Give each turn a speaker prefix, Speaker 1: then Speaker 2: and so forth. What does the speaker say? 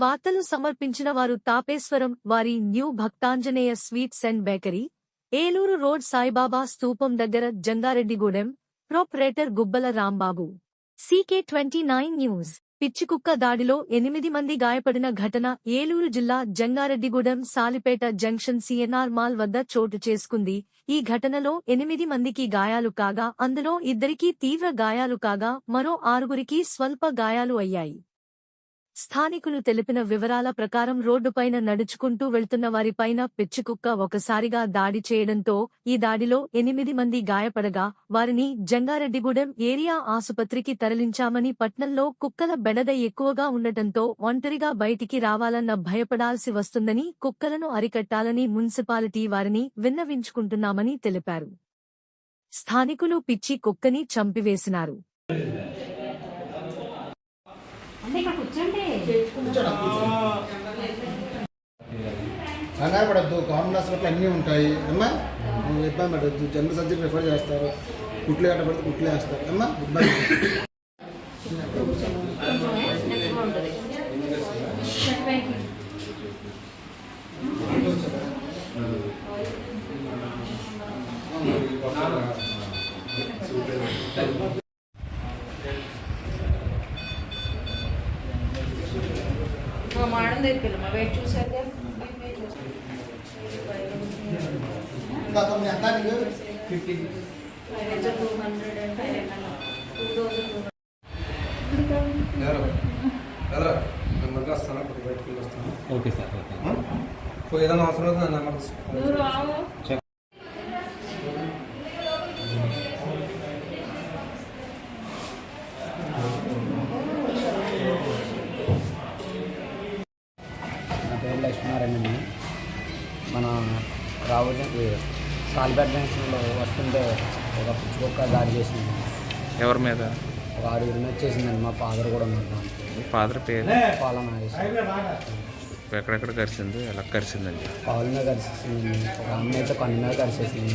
Speaker 1: వార్తలు సమర్పించిన వారు తాపేశ్వరం వారి new Bhaktanjaneya sweets and bakery Eluru road Saibaba స్తూపం దగ్గర Jangareddygudem proprietor Gubbala Rambabu. CK twenty nine news. పిచ్చికుక్క దాడిలో ఎనిమిది మంది గాయపడిన ఘటన ఏలూరు జిల్లా Jangareddygudem Salipeta junction CNR mall వద్ద చోటు చేసుకుంది. ఈ ఘటనలో ఎనిమిది మందికి గాయాలు కాగా అందులో ఇద్దరికీ తీవ్ర గాయాలు కాగా మరో ఆరుగురికి స్వల్ప గాయాలు అయ్యాయి. స్థానికులు తెలిపిన వివరాల ప్రకారం రోడ్డుపైన నడుచుకుంటూ వెళ్తున్న వారిపైన పిచ్చికుక్క ఒకసారిగా దాడి చేయడంతో ఈ దాడిలో ఎనిమిది మంది గాయపడగా వారిని జంగారెడ్డిగూడెం ఏరియా ఆసుపత్రికి తరలించామని పట్నంలో కుక్కల బెడద ఎక్కువగా ఉండటంతో ఒంటరిగా బయటికి రావాలన్న భయపడాల్సి వస్తుందని కుక్కలను అరికట్టాలని మున్సిపాలిటీ వారిని విన్నవించుకుంటున్నామని తెలిపారు. స్థానికులు పిచ్చి కుక్కని చంపివేసినారు.
Speaker 2: ఇక్కడ కూర్చోండి.
Speaker 3: కంగారు పడద్దు కామన్ హాస్పిటల్ అన్నీ ఉంటాయి. అమ్మా నువ్వు ఇబ్బంది పడద్దు. జనరల్ సర్జరీ రిఫర్ చేస్తారు. కుట్లు గట్ట పడితే కుట్లు వేస్తారు. అమ్మా ఇబ్బంది.
Speaker 4: వెళ్ళి వస్తాను.
Speaker 5: ఓకే సార్
Speaker 4: ఏదైనా అవసరం అయితే
Speaker 5: రావుల సాల్బేట్ జంక్షన్లో వస్తుంటే ఒక పిచ్చుకొక్క దాడి చేసింది.
Speaker 6: ఎవరి మీద?
Speaker 5: ఒక ఆరుగురిని వచ్చేసిందండి మా ఫాదర్ కూడా ఉన్నాడు
Speaker 6: మీ ఫాదర్ పేరు?
Speaker 5: పాలన
Speaker 6: ఎక్కడెక్కడ కరిచింది ఎలా కరిచిందండి
Speaker 5: పావుల మీద కలిసేసిందండి ఒక అమ్మాయి అయితే కన్ను మీద కలిసేసింది